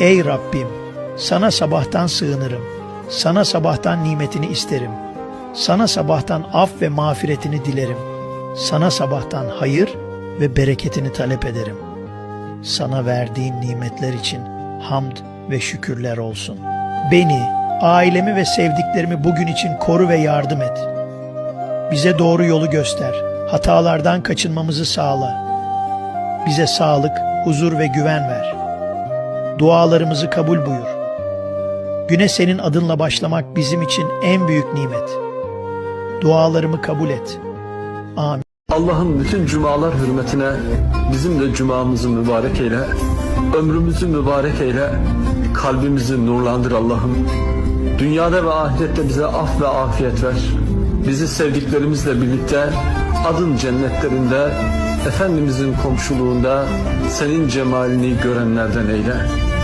Ey Rabbim, sana sabahtan sığınırım. Sana sabahtan nimetini isterim. Sana sabahtan af ve mağfiretini dilerim. Sana sabahtan hayır ve bereketini talep ederim. Sana verdiğin nimetler için hamd ve şükürler olsun. Beni, ailemi ve sevdiklerimi bugün için koru ve yardım et. Bize doğru yolu göster. Hatalardan kaçınmamızı sağla. Bize sağlık, huzur ve güven ver. Dualarımızı kabul buyur. Güne senin adınla başlamak bizim için en büyük nimet. Dualarımı kabul et. Amin. Allah'ın bütün cumalar hürmetine bizim de cumamızı mübarek eyle. Ömrümüzü mübarek eyle. Kalbimizi nurlandır Allah'ım. Dünyada ve ahirette bize af ve afiyet ver. Bizi sevdiklerimizle birlikte adın cennetlerinde, Efendimizin komşuluğunda senin cemalini görenlerden eyle.